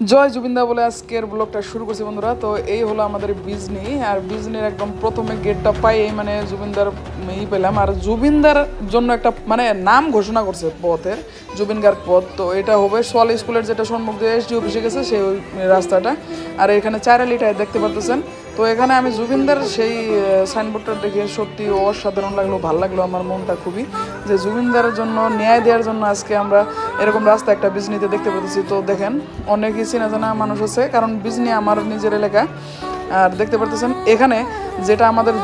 জয় জুবিন্দা বলে আজকের ব্লগটা শুরু করছি বন্ধুরা। তো এই হলো আমাদের বিজনি, আর বিজনির একদম প্রথমে গেটটা পাই মানে জুবিনদার ই পেলাম। আর জুবিনদার জন্য একটা মানে নাম ঘোষণা করছে পথের জুবিন গার্গ পথ। তো এটা হবে সোয়াল স্কুলের যেটা সম্মুখ দিয়ে এসডি অফিসে গেছে, সেই রাস্তাটা। আর এখানে চারালিটায় দেখতে পারতেছেন তো এখানে আমি জুবিনদার সেই সাইনবোর্ডটা দেখে সত্যি অসাধারণ লাগল, ভালো লাগল আমার মনটা খুবই। যে জুবিনদারের জন্য, ন্যায় দেওয়ার জন্য আজকে আমরা এরকম রাস্তা একটা বিজনিতে দেখতে পেতেছি তো দেখেন অনেকই চেনা জানা মানুষ আছে, কারণ বিজনি আমার নিজের এলাকা। আর দেখতে পারতেছেন, এখানে যেটা আমাদের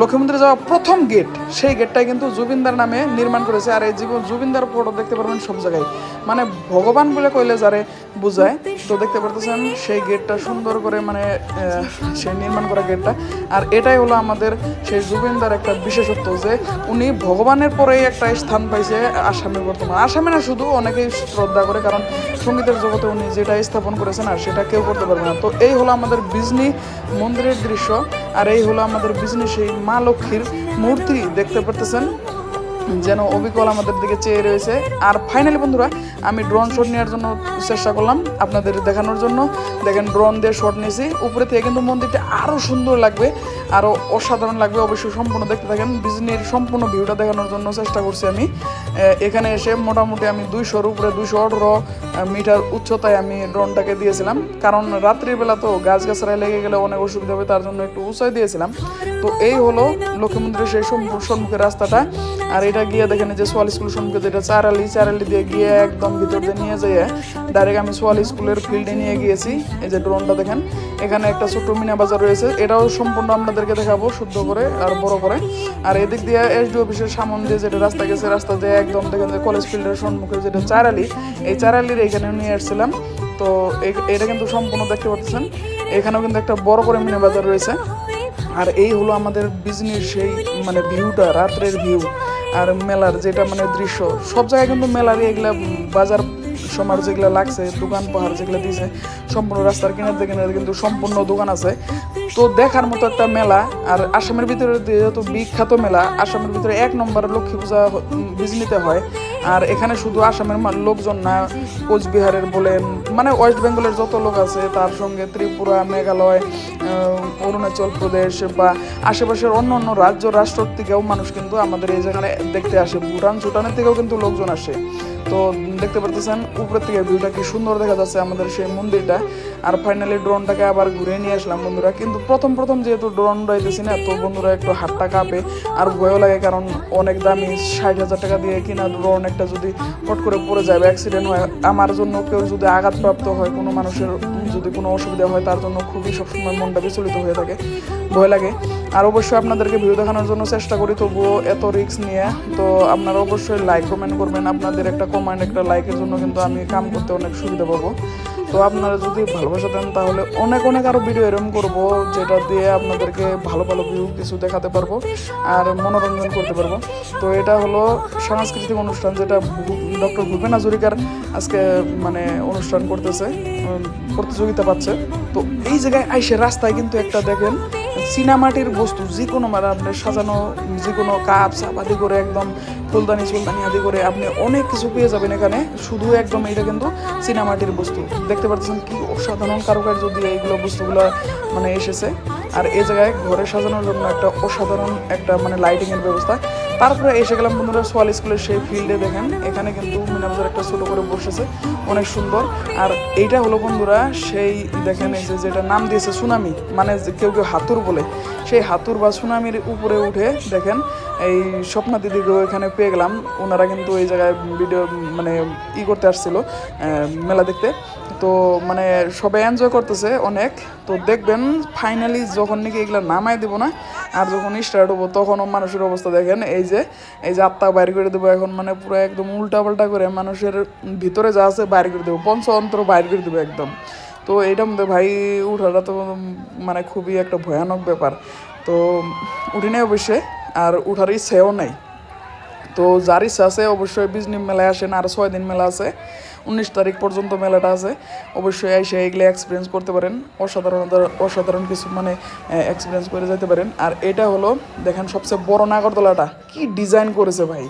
লক্ষ্মীমন্দিরে যাওয়া প্রথম গেট সেই গেটটাই কিন্তু জুবিনদার নামে নির্মাণ করেছে। আর এই জীবন জুবিনদার ফটো দেখতে পারবেন সব জায়গায়। মানে ভগবান বলে কইলে যারে বুঝায় তো দেখতে পারতেছেন, সেই গেটটা সুন্দর করে মানে সেই নির্মাণ করা গেটটা। আর এটাই হলো আমাদের সেই জুবিনদার একটা বিশেষত্ব যে উনি ভগবানের পরেই একটা স্থান পাইছে আসামে বর্তমান। আসামে না শুধু অনেকেই শ্রদ্ধা করে, কারণ সঙ্গীতের জগতে উনি যেটা স্থাপন করেছেন আর সেটা কেউ করতে পারবে না। তো এই হলো আমাদের বিজনি মন্দিরের দৃশ্য, আর এই হলো আমাদের বিজনি সেই মা লক্ষ্মীর মূর্তি। দেখতে পারতেছেন যেন অবিকল আমাদের দিকে চেয়ে রয়েছে। আর ফাইনালি বন্ধুরা আমি ড্রোন শট নেওয়ার জন্য চেষ্টা করলাম আপনাদের দেখানোর জন্য। দেখেন ড্রোন দিয়ে শট নিয়েছি। উপরে থেকে কিন্তু মন্দিরটা আরও সুন্দর লাগবে আরও অসাধারণ লাগবে। অবশ্যই সম্পূর্ণ দেখতে থাকেন। বিজনির সম্পূর্ণ ভিউটা দেখানোর জন্য চেষ্টা করছি আমি। এখানে এসে মোটামুটি আমি দুইশোর উপরে দুইশো আঠারো মিটার উচ্চতায় আমি ড্রোনটাকে দিয়েছিলাম। কারণ রাত্রিবেলা তো গাছ গাছড়ায় লেগে গেলে অনেক অসুবিধা হবে, তার জন্য একটু উঁচাই দিয়েছিলাম। তো এই হলো লক্ষ্মী মন্দিরের সেই সম্মু- সম্মুখের রাস্তাটা। আর এটা গিয়ে দেখেন যে সোয়াল স্কুল সম্মুখে যেটা চারালি চারালি দিয়ে গিয়ে একদম ভিতর দিয়ে নিয়ে যেয়ে ডাইরেক্ট আমি সোয়াল স্কুলের ফিল্ডে নিয়ে গিয়েছি। এই যে ড্রোনটা দেখেন, এখানে একটা ছোট্ট মিনা বাজার রয়েছে। এটাও সম্পূর্ণ আপনাদেরকে দেখাবো, শুদ্ধ করে আর বড় করে। আর এদিক দিয়ে এসডি অফিসের সামন দিয়ে যেটা রাস্তা গেছে, রাস্তা দিয়ে একদম দেখেন যে কলেজ ফিল্ডের সম্মুখে যেটা চারালি, এই চারালির এখানে নিয়ে এসেছিলাম তো এটা কিন্তু সম্পূর্ণ দেখতে পাচ্ছেন। এখানেও কিন্তু একটা বড় করে মিনা বাজার রয়েছে। আর এই হলো আমাদের বিজনেস সেই মানে ভিউটা রাত্রের ভিউ আর মেলার যেটা মানে দৃশ্য, সব জায়গায় কিন্তু মেলার এগুলা বাজার সমার যেগুলো লাগছে, দোকান পাহাড় যেগুলো দিয়েছে সম্পূর্ণ রাস্তার কিনারে কিনারে কিন্তু সম্পূর্ণ দোকান আছে। তো দেখার মতো একটা মেলা, আর আসামের ভিতরে যেহেতু বিখ্যাত মেলা, আসামের ভিতরে এক নম্বর লক্ষ্মী পূজা বিজনিতে হয়। আর এখানে শুধু আসামের লোকজন না, কোচবিহারের বলেন মানে ওয়েস্ট বেঙ্গলের যত লোক আছে, তার সঙ্গে ত্রিপুরা, মেঘালয় অরুণাচল প্রদেশ বা আশেপাশের অন্য অন্য রাজ্য রাষ্ট্র থেকেও মানুষ কিন্তু আমাদের এই জায়গায় দেখতে আসে। ভুটান, সুটানের থেকেও কিন্তু লোকজন আসে। তো দেখতে পারতেছেন, উপরের থেকে ভিউটা কি সুন্দর দেখা যাচ্ছে আমাদের সেই মন্দিরটা। আর ফাইনালি ড্রোনটাকে আবার ঘুরে নিয়ে আসলাম বন্ধুরা। কিন্তু প্রথম প্রথম যেহেতু ড্রোন উড়াইতেছি না, তো বন্ধুরা একটু হাতটা কাঁপে আর ভয়ও লাগে, কারণ অনেক দামি ষাট হাজার টাকা দিয়ে কিনা ড্রোন একটা যদি হট করে পড়ে যায় অ্যাক্সিডেন্ট হয়, আমার জন্য কেউ যদি আঘাতপ্রাপ্ত হয়, কোনো মানুষের যদি কোনো অসুবিধা হয়, তার জন্য খুবই সবসময় মনটা বিচলিত হয়ে থাকে, ভয় লাগে। আর অবশ্যই আপনাদেরকে ভিডিও দেখানোর জন্য চেষ্টা করি, তবুও এত রিস্ক নিয়ে। তো আপনারা অবশ্যই লাইক কমেন্ট করবেন, আপনাদের একটা কমেন্ট একটা লাইকের জন্য কিন্তু আমি কাম করতে অনেক সুবিধা পাবো। তো আপনারা যদি ভালোবাসা দেন, তাহলে অনেক অনেক আরও ভিডিও এরম করব, যেটা দিয়ে আপনাদেরকে ভালো ভালো ভিউ কিছু দেখাতে পারব আর মনোরঞ্জন করতে পারব। তো এটা হলো সাংস্কৃতিক অনুষ্ঠান, যেটা ডক্টর ভূপেন হাজরিকার আজকে মানে অনুষ্ঠান করতেছে প্রতিযোগিতা পাচ্ছে। তো এই জায়গায় আইসে রাস্তায় কিন্তু একটা দেখেন চীনামাটির বস্তু, যে কোনো মানে আপনার সাজানো, যে কোনো কাপ সাপ আদি করে একদম ফুলদানি ফুলদানি আদি করে আপনি অনেক কিছু পেয়ে যাবেন এখানে। শুধু একদম এটা কিন্তু চীনামাটির বস্তু। দেখতে পাচ্ছেন কি অসাধারণ কারুকার্য দিয়ে এইগুলো বস্তুগুলো মানে এসেছে। আর এই জায়গায় ঘরে সাজানোর জন্য একটা অসাধারণ একটা মানে লাইটিংয়ের ব্যবস্থা। তারপরে এসে গেলাম বন্ধুরা সোয়াল স্কুলের সেই ফিল্ডে, দেখেন। এখানে কিন্তু মিনাবাজার একটা ছোটো করে বসেছে, অনেক সুন্দর। আর এইটা হলো বন্ধুরা সেই, দেখেন এই যে যেটা নাম দিয়েছে সুনামি মানে কেউ কেউ হাতুর বলে, সেই হাতুর বা সুনামির উপরে উঠে, দেখেন এই স্বপ্না দিদিকেও এখানে পেয়ে গেলাম। ওনারা কিন্তু এই জায়গায় ভিডিও মানে ই করতে আসছিল মেলা দেখতে। তো মানে সবাই এনজয় করতেছে অনেক। তো দেখবেন ফাইনালি যখন নাকি এগুলো নামাই দেবো না, আর যখন স্টার্ট হব, তখনও মানুষের অবস্থা দেখেন, এই যে এই যে আত্মা বাইর করে দেবো এখন মানে পুরো একদম উল্টা পাল্টা করে মানুষের ভিতরে যা আছে বাইর করে দেবো পঞ্চ অন্তর বাইর করে দেবো একদম। তো এইটার মধ্যে ভাই, উঠাটা তো মানে খুবই একটা ভয়ানক ব্যাপার। তো উঠি নাই অবশ্যই। আর উঠার ইচ্ছেও নাই। তো যার ইচ্ছা আছে অবশ্যই বিজনি মেলায় আসেন, আর ছয় দিন মেলা আছে, উনিশ তারিখ পর্যন্ত মেলাটা আছে। অবশ্যই এসে এগুলো এক্সপিরিয়েন্স করতে পারেন অসাধারণ অসাধারণ কিছু মানে এক্সপিরিয়েন্স করে যেতে পারেন। আর এটা হলো, দেখেন সবচেয়ে বড় নাগরদোলাটা, কি ডিজাইন করেছে ভাই,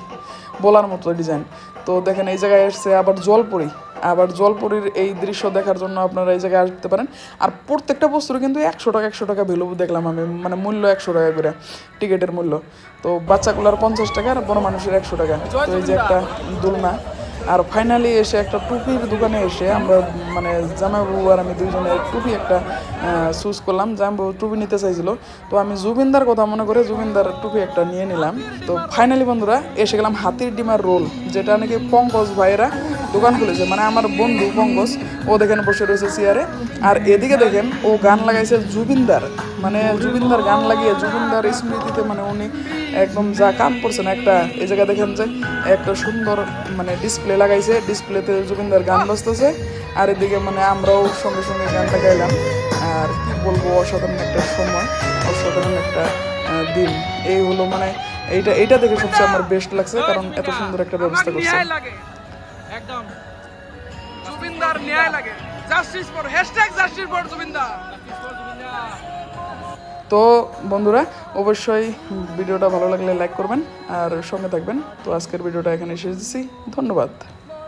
বলার মতো ডিজাইন তো দেখেন এই জায়গায় এসছে আবার জলপরি। আবার জলপুরির এই দৃশ্য দেখার জন্য আপনারা এই জায়গায় আসতে পারেন। আর প্রত্যেকটা বস্তুর কিন্তু একশো টাকা একশো টাকা ভ্যালু দেখলাম আমি মানে মূল্য একশো টাকা করে টিকিটের মূল্য। তো বাচ্চাগুলোর পঞ্চাশ টাকা আর বড় মানুষের একশো টাকা। তো এই যে একটা দোলনা। আর ফাইনালি এসে একটা টুপির দোকানে এসে আমরা মানে জামাইবাবু আর আমি দুইজনে টুপি একটা চুজ করলাম। জামাইবাবু টুপি নিতে চাইছিল। তো আমি জুবিনদার কথা মনে করে জুবিনদার টুপি একটা নিয়ে নিলাম। তো ফাইনালি বন্ধুরা এসে গেলাম হাতির ডিমার রোল যেটা নাকি পঙ্কজ ভাইয়েরা দোকান খুলেছে। মানে আমার বন্ধু পঙ্কজ, ও দেখেন বসে রয়েছে চেয়ারে আর এদিকে দেখেন, ও গান লাগাইছে জুবিনদার। মানে জুবিনদার গান লাগিয়ে, জুবিনদার স্মৃতিতে মানে উনি একদম যা কাম করছেন, একটা এই জায়গায় দেখেন যে, একটা সুন্দর মানে ডিসপ্লে লাগাইছে। ডিসপ্লেতে জুবিনদার গান বাজতেছে। আর এদিকে মানে আমরাও সঙ্গে সঙ্গে গানটা গাইলাম। আর কি বলব, অসাধারণ একটা সময়, অসাধারণ একটা দিন। এই হলো মানে এইটা এইটা দেখে সবচেয়ে আমার বেস্ট লাগছে, কারণ এত সুন্দর একটা ব্যবস্থা করছে একদম। ন্যায় লাগে। Justice for hashtag justice for তো বন্ধুরা, অবশ্যই ভিডিওটা ভালো লাগলে লাইক করবেন আর সঙ্গে থাকবেন। তো আজকের ভিডিওটা এখানে শেষ দিচ্ছি। ধন্যবাদ।